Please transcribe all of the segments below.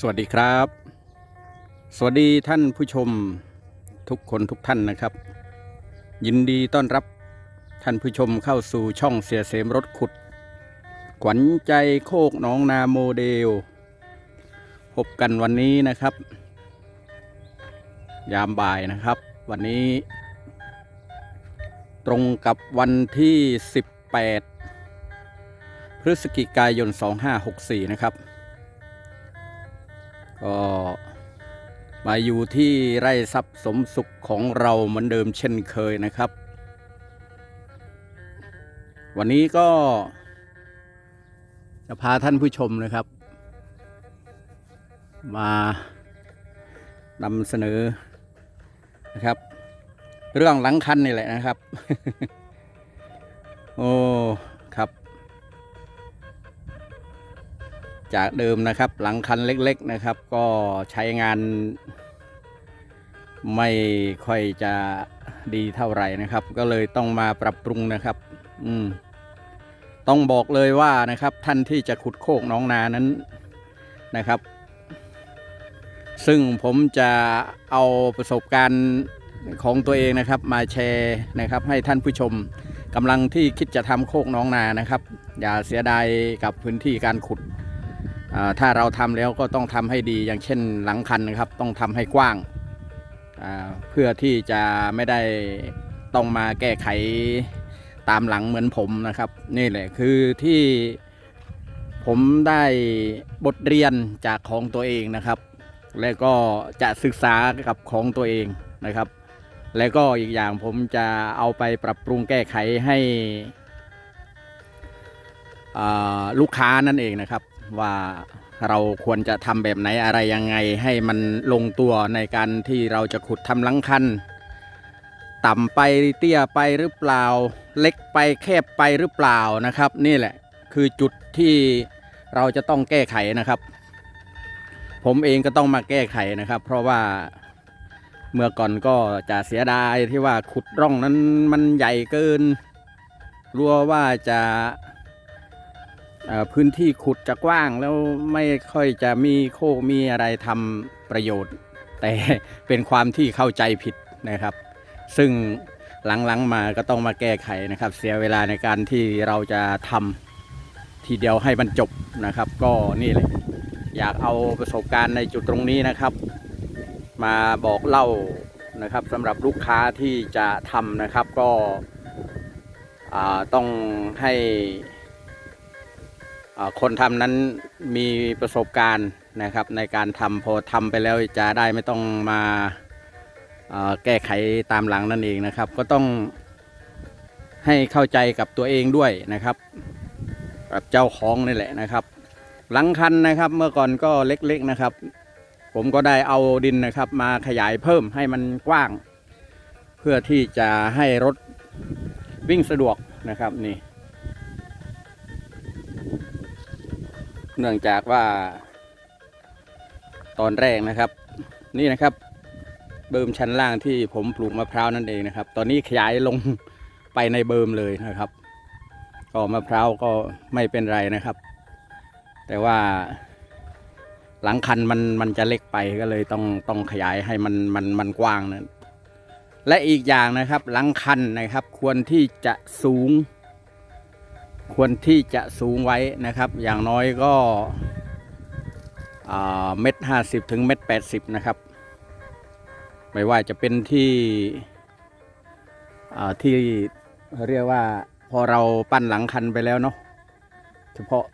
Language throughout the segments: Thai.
สวัสดีครับ สวัสดีท่านผู้ชมทุกคนทุกท่านนะครับ ยินดีต้อนรับท่านผู้ชมเข้าสู่ช่องเสียเสมรถขุด ขวัญใจโคกน้องนาโมเดล พบกันวันนี้นะครับ ยามบ่ายนะครับ วันนี้ ตรงกับวันที่ 18 พฤศจิกายน 2564 นะครับ ก็มาอยู่ที่ไร่ทรัพย์สมสุขของเราเหมือนเดิมเช่นเคยนะครับ วันนี้ก็ จะพาท่านผู้ชมนะครับ มานำเสนอนะครับ เรื่องหลังคันนี่แหละนะครับ โอ้ จากเดิมนะครับหลังคันเล็กๆนะครับ ก็ใช้งาน ไม่ค่อยจะดีเท่าไหร่นะครับ ก็เลยต้องมาปรับปรุงนะครับ อืมต้องบอกเลยว่านะครับท่านที่จะขุดโคกน้องนานั้นนะครับ ซึ่งผมจะเอาประสบการณ์ของตัวเองนะครับ มาแชร์นะครับ ให้ท่านผู้ชมกำลังที่คิดจะทำโคกน้องนานะครับ อย่าเสียดายกับพื้นที่การขุด ถ้าเราทำแล้วก็ต้องทำให้ดีอย่างเช่นหลังคันนะครับ ต้องทำให้กว้างเพื่อที่จะไม่ได้ต้องมาแก้ไขตามหลังเหมือนผมนะครับ นี่แหละคือที่ผมได้บทเรียนจากของตัวเองนะครับ และก็จะศึกษากับของตัวเองนะครับ และก็อีกอย่างผมจะเอาไปปรับปรุงแก้ไขให้ลูกค้านั่นเองนะครับ ว่าเราควรจะทำแบบไหนอะไรยังไงให้มันลงตัวในการที่เราจะขุดทำหลังคัน ต่ำไปเตี้ยไปหรือเปล่า เล็กไปแคบไปหรือเปล่านะครับ นี่แหละคือจุดที่เราจะต้องแก้ไขนะครับ ผมเองก็ต้องมาแก้ไขนะครับ เพราะว่าเมื่อก่อนก็จะเสียดายที่ว่าขุดร่องนั้นมันใหญ่เกินกลัวว่าจะ พื้นที่ขุดจะกว้างแล้วไม่ค่อยจะมีโคกมีอะไรทำประโยชน์ แต่เป็นความที่เข้าใจผิดนะครับ ซึ่งหลังๆมาก็ต้องมาแก้ไขนะครับ เสียเวลาในการที่เราจะทำทีเดียวให้มันจบนะครับ ก็นี่เลยอยากเอาประสบการณ์ในจุดตรงนี้นะครับ มาบอกเล่านะครับสำหรับลูกค้าที่จะทำนะครับก็ต้องให้ คนทำนั้นมีประสบการณ์นะครับในการทำพอทำไปแล้วจะได้ไม่ต้องมาอ่าแก้ไขตามหลังนั่นเองนะครับ ก็ต้องให้เข้าใจกับตัวเองด้วยนะครับกับเจ้าของนี่แหละนะครับ หลังคันนะครับเมื่อก่อนก็เล็กๆนะครับ ผมก็ได้เอาดินนะครับ มาขยายเพิ่มให้มันกว้าง เพื่อที่จะให้รถวิ่งสะดวกนะครับนี่ เนื่องจากว่า ตอนแรกนะครับ นี่นะครับ เบิมชั้นล่างที่ผมปลูกมะพร้าวนั่นเองนะครับ ตอนนี้ขยายลงไปในเบิมเลยนะครับ ก็มะพร้าวก็ไม่เป็นไรนะครับ แต่ว่าหลังคันมันมันจะเล็กไปก็เลยต้องต้องขยายให้มันมันมันกว้างนะและอีกอย่างนะครับหลังคันนะครับ ควรที่จะสูง ควรที่จะสูงไว้นะครับ อย่างน้อยก็เม็ดห้าสิบถึงเม็ดแปดสิบนะครับ ไม่ว่าจะเป็นที่ที่เรียกว่าพอเราปั้นหลังคันไปแล้วเนาะเฉพาะ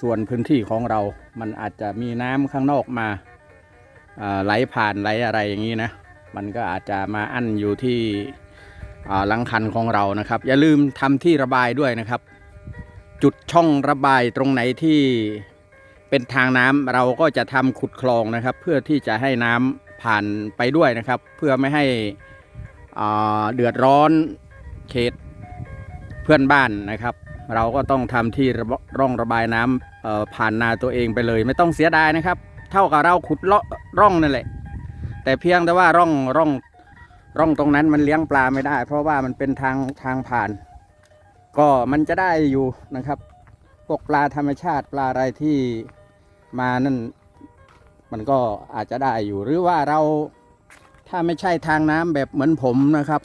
ส่วนพื้นที่ของเรา มันอาจจะมีน้ำข้างนอกมาไหลผ่านไหลอะไรอย่างนี้นะ มันก็อาจจะมาอั้นอยู่ที่หลังคันของเรานะครับ อย่าลืมทำที่ระบายด้วยนะครับ จุดช่องระบายตรงไหนที่เป็นทางน้ำเราก็จะทำขุดคลองนะครับ เพื่อที่จะให้น้ำผ่านไปด้วยนะครับ เพื่อไม่ให้เดือดร้อนเขตเพื่อนบ้านนะครับ เราก็ต้องทำที่ร่องระบายน้ำเอ่อผ่านนาตัวเองไปเลย ไม่ต้องเสียดายนะครับ เท่ากับเราขุดเลาะร่องนั่นแหละ แต่เพียงแต่ว่าร่องร่องร่องตรงนั้นมันเลี้ยงปลาไม่ได้ เพราะว่ามันเป็นทางทางผ่าน ก็มันจะได้อยู่นะครับพวกปลาธรรมชาติปลาอะไรที่มานั่น มันก็อาจจะได้อยู่ หรือว่าเราถ้าไม่ใช่ทางน้ำแบบเหมือนผมนะครับ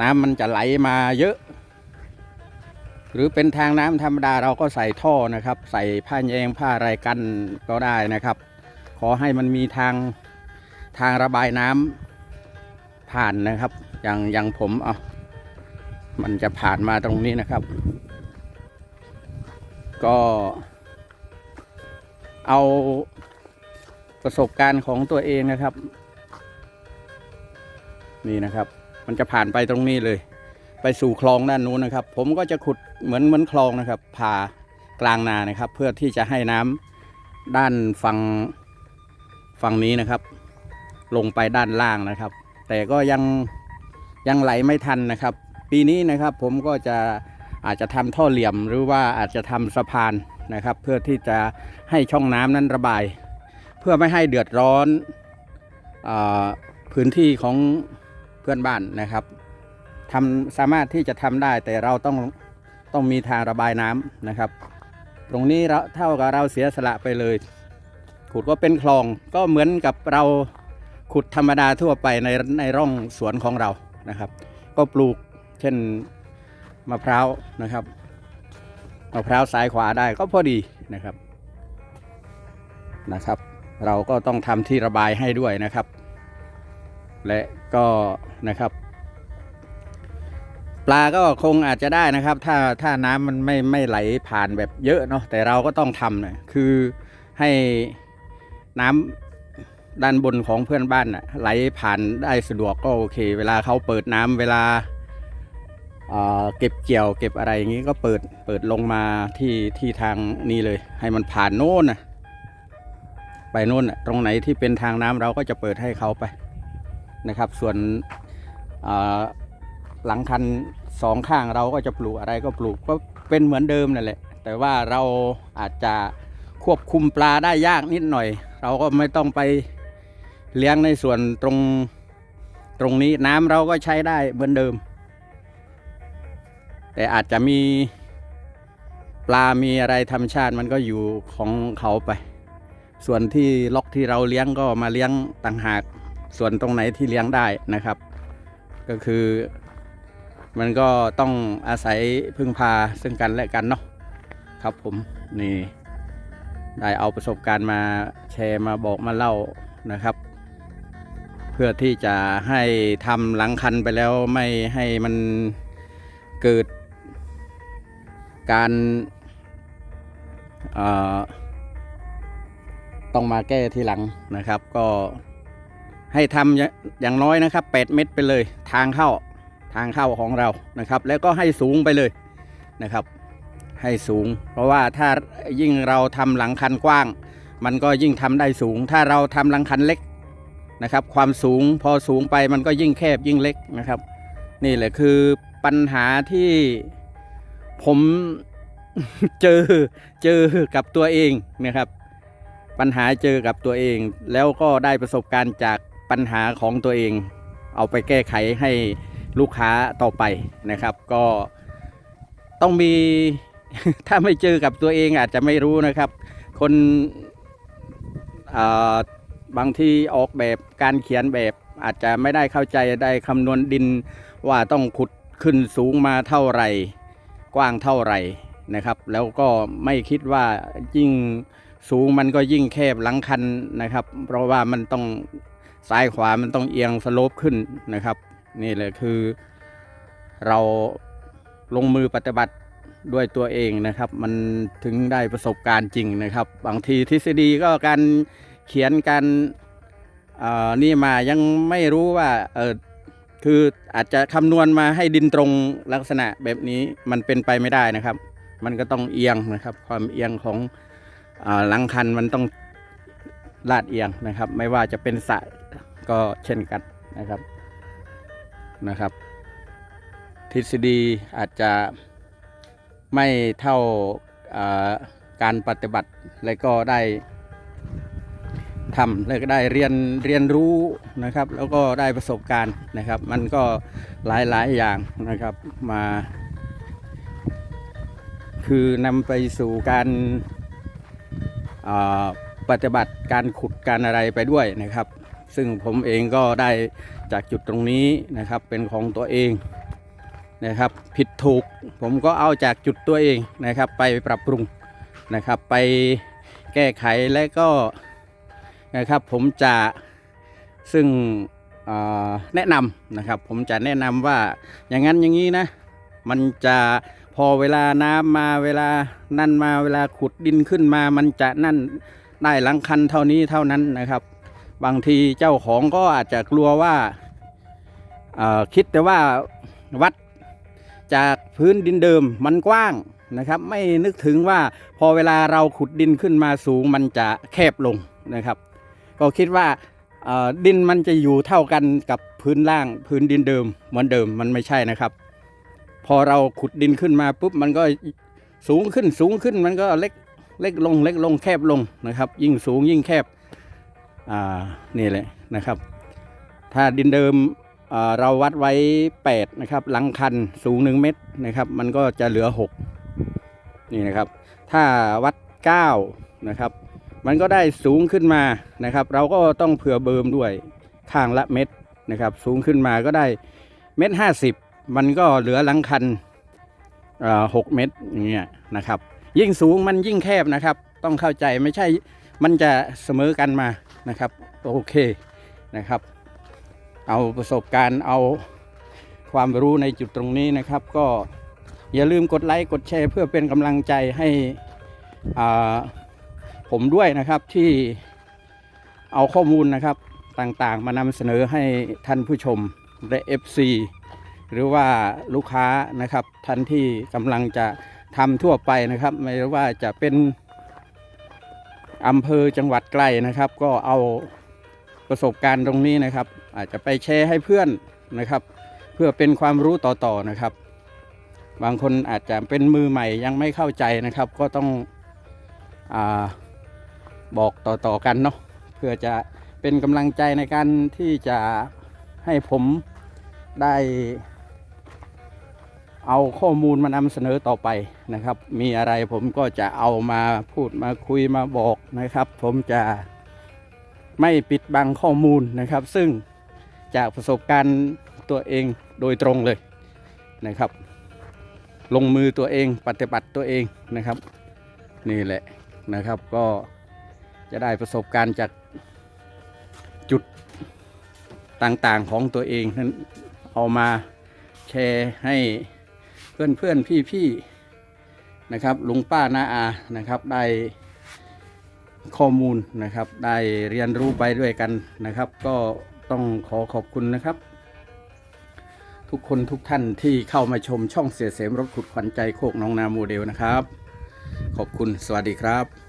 น้ำมันจะไหลมาเยอะ หรือเป็นทางน้ำธรรมดาเราก็ใส่ท่อนะครับ ใส่ผ้าแยงผ้าอะไรกันก็ได้นะครับ ขอให้มันมีทางทางระบายน้ำผ่านนะครับ อย่างอย่างผมเอา มันจะผ่านมาตรงนี้นะครับ ก็เอาประสบการณ์ของตัวเองนะครับ นี่นะครับ มันจะผ่านไปตรงนี้เลย ไปสู่คลองด้านนู้นนะครับ ผมก็จะขุดเหมือนเหมือนคลองนะครับผ่ากลางนานะครับ เพื่อที่จะให้น้ำด้านฝั่งฝั่งนี้นะครับ ลงไปด้านล่างนะครับ แต่ก็ยังยังไหลไม่ทันนะครับ ปีนี้นะครับผมก็จะอาจจะทำท่อเหลี่ยมหรือว่าอาจจะทำสะพานนะครับ เพื่อที่จะให้ช่องน้ำนั้นระบาย เพื่อไม่ให้เดือดร้อนอพื้นที่ของเพื่อนบ้านนะครับทำสามารถที่จะทำได้แต่เราต้องต้องมีทางระบายน้ำนะครับ ตรงนี้เราเท่ากับเราเสียสละไปเลย ขุดก็เป็นคลองก็เหมือนกับเราขุดธรรมดาทั่วไปในในร่องสวนของเรานะครับ ก็ปลูก เช่นมะพร้าวนะครับมะพร้าวซ้ายขวาได้ก็พอดีนะครับนะครับ เราก็ต้องทำที่ระบายให้ด้วยนะครับ และก็นะครับ ปลาก็คงอาจจะได้นะครับ ถ้าถ้าน้ำมันไม่ไม่ไหลผ่านแบบเยอะเนาะแต่เราก็ต้องทำนะคือให้น้ำด้านบนของเพื่อนบ้านน่ะไหลผ่านได้สะดวกก็โอเค เวลาเขาเปิดน้ำเวลา เก็บเกี่ยวเก็บอะไรอย่างนี้ก็เปิดเปิดลงมาที่ที่ทางนี้เลย ให้มันผ่านโน่นนะไปโน่นนะตรงไหนที่เป็นทางน้ำเราก็จะเปิดให้เขาไปนะครับ ส่วนหลังคันสองข้างเราก็จะปลูกอะไรก็ปลูกก็เป็นเหมือนเดิมนั่นแหละ แต่ว่าเราอาจจะควบคุมปลาได้ยากนิดหน่อย เราก็ไม่ต้องไปเลี้ยงในส่วนตรงตรงนี้น้ำเราก็ใช้ได้เหมือนเดิม แต่อาจจะมีปลา มีอะไรธรรมชาติมันก็อยู่ของเขาไป ส่วนที่ล็อกที่เราเลี้ยงก็มาเลี้ยงต่างหาก ส่วนตรงไหนที่เลี้ยงได้นะครับ ก็คือมันก็ต้องอาศัยพึ่งพาซึ่งกันและกันเนาะครับผมนี่ได้เอาประสบการณ์มาแชร์มาบอกมาเล่านะครับ เพื่อที่จะให้ทำหลังคันไปแล้วไม่ให้มันเกิด การเอ่อต้องมาแก้ทีหลังนะครับ ก็ให้ทำอย่าอย่างน้อยนะครับ 8 เมตรไปเลย ทางเข้าทางเข้าของเรานะครับ แล้วก็ให้สูงไปเลยนะครับ ให้สูง เพราะว่าถ้ายิ่งเราทำหลังคันกว้าง มันก็ยิ่งทำได้สูง ถ้าเราทำหลังคันเล็กนะครับ ความสูงพอสูงไปมันก็ยิ่งแคบยิ่งเล็กนะครับ นี่แหละคือปัญหาที่ ผมเจอเจอกับตัวเองนะครับ ปัญหาเจอกับตัวเอง แล้วก็ได้ประสบการณ์จากปัญหาของตัวเอง เอาไปแก้ไขให้ลูกค้าต่อไปนะครับ ก็ต้องมีถ้าไม่เจอกับตัวเองอาจจะไม่รู้นะครับ คนบางที่ออกแบบการเขียนแบบอาจจะไม่ได้เข้าใจได้คำนวณดินว่าต้องขุดขึ้นสูงมาเท่าไหร่ กว้างเท่าไหร่นะครับ แล้วก็ไม่คิดว่ายิ่งสูงมันก็ยิ่งแคบหลังคันนะครับ เพราะว่ามันต้องซ้ายขวามันต้องเอียงสโลปขึ้นนะครับ นี่แหละคือเราลงมือปฏิบัติด้วยตัวเองนะครับ มันถึงได้ประสบการณ์จริงนะครับ บางทีทฤษฎีก็การเขียนการเอ่อนี่มายังไม่รู้ว่าเออ คืออาจจะคำนวณมาให้ดินตรงลักษณะแบบนี้มันเป็นไปไม่ได้นะครับ มันก็ต้องเอียงนะครับ ความเอียงของหลังคันมันต้องลาดเอียงนะครับ ไม่ว่าจะเป็นสะก็เช่นกันนะครับนะครับ ทฤษฎีอาจจะไม่เท่าอ่าการปฏิบัติและก็ได้ ทำและก็ได้เรียนเรียนรู้นะครับ แล้วก็ได้ประสบการณ์นะครับ มันก็หลายหลายอย่างนะครับมา คือนำไปสู่การปฏิบัติการขุดการอะไรไปด้วยนะครับ ซึ่งผมเองก็ได้จากจุดตรงนี้นะครับเป็นของตัวเองนะครับ ผิดถูกผมก็เอาจากจุดตัวเองนะครับ ไปปรับปรุงนะครับ ไปแก้ไขและก็ นะครับผมจะซึ่งแนะนำนะครับ ผมจะแนะนำว่าอย่างนั้นอย่างนี้นะ มันจะพอเวลาน้ำมาเวลานั่นมาเวลาขุดดินขึ้นมา มันจะนั่นได้หลังคันเท่านี้เท่านั้นนะครับ บางทีเจ้าของก็อาจจะกลัวว่าคิดแต่ว่าวัดจากพื้นดินเดิมมันกว้างนะครับ ไม่นึกถึงว่าพอเวลาเราขุดดินขึ้นมาสูงมันจะแคบลงนะครับ ก็คิดว่าดินมันจะอยู่เท่ากันกับพื้นล่างพื้นดินเดิมเหมือนเดิมมันไม่ใช่นะครับ พอเราขุดดินขึ้นมาปุ๊บมันก็สูงขึ้นสูงขึ้นมันก็เล็กเล็กลงเล็กลงแคบลงนะครับ ยิ่งสูงยิ่งแคบอ่านี่แหละนะครับ ถ้าดินเดิมเราวัดไว้ 8 นะครับ หลังคันสูง 1 เมตรนะครับ มันก็จะเหลือ 6 นี่นะครับ ถ้าวัด 9 นะครับ มันก็ได้สูงขึ้นมานะครับ เราก็ต้องเผื่อเบิมด้วยข้างละเม็ดนะครับ สูงขึ้นมาก็ได้เม็ดห้าสิบมันก็เหลือหลังคันอ่อหกเม็ดอย่างเงี้ยนะครับ ยิ่งสูงมันยิ่งแคบนะครับ ต้องเข้าใจไม่ใช่มันจะเสมอกันมานะครับ โอเคนะครับ เอาประสบการณ์เอาความรู้ในจุดตรงนี้นะครับ ก็อย่าลืมกดไลค์กดแชร์เพื่อเป็นกำลังใจให้อ่า ผมด้วยนะครับที่เอาข้อมูลนะครับต่างๆ มานำเสนอให้ท่านผู้ชมและ FC หรือว่าลูกค้านะครับท่านที่กำลังจะทำทั่วไปนะครับ ไม่ว่าจะเป็นอำเภอจังหวัดใกล้นะครับ ก็เอาประสบการณ์ตรงนี้นะครับ อาจจะไปแชร์ให้เพื่อนนะครับ เพื่อเป็นความรู้ต่อๆนะครับ บางคนอาจจะเป็นมือใหม่ยังไม่เข้าใจนะครับ ก็ต้องอ่า บอกต่อๆกันเนาะเพื่อจะเป็นกำลังใจในการที่จะให้ผมได้ เอาข้อมูลมานำเสนอต่อไปนะครับ มีอะไรผมก็จะเอามาพูดมาคุยมาบอกนะครับ ผมจะไม่ปิดบังข้อมูลนะครับ ซึ่งจากประสบการณ์ตัวเองโดยตรงเลยนะครับ ลงมือตัวเองปฏิบัติตัวเองนะครับ นี่แหละนะครับก็ จะได้ประสบการณ์จากจุดต่างๆของตัวเองนั้นเอามาแชร์ให้เพื่อนเพื่อนพี่พี่ๆนะครับลุงป้าน้าอานะครับได้ข้อมูลนะครับ ได้เรียนรู้ไปด้วยกันนะครับ ก็ต้องขอขอบคุณนะครับ ทุกคนทุกท่านที่เข้ามาชมช่องเสียเสมรถขุดขวัญใจโคกน้องนาโมเดลนะครับ ขอบคุณสวัสดีครับ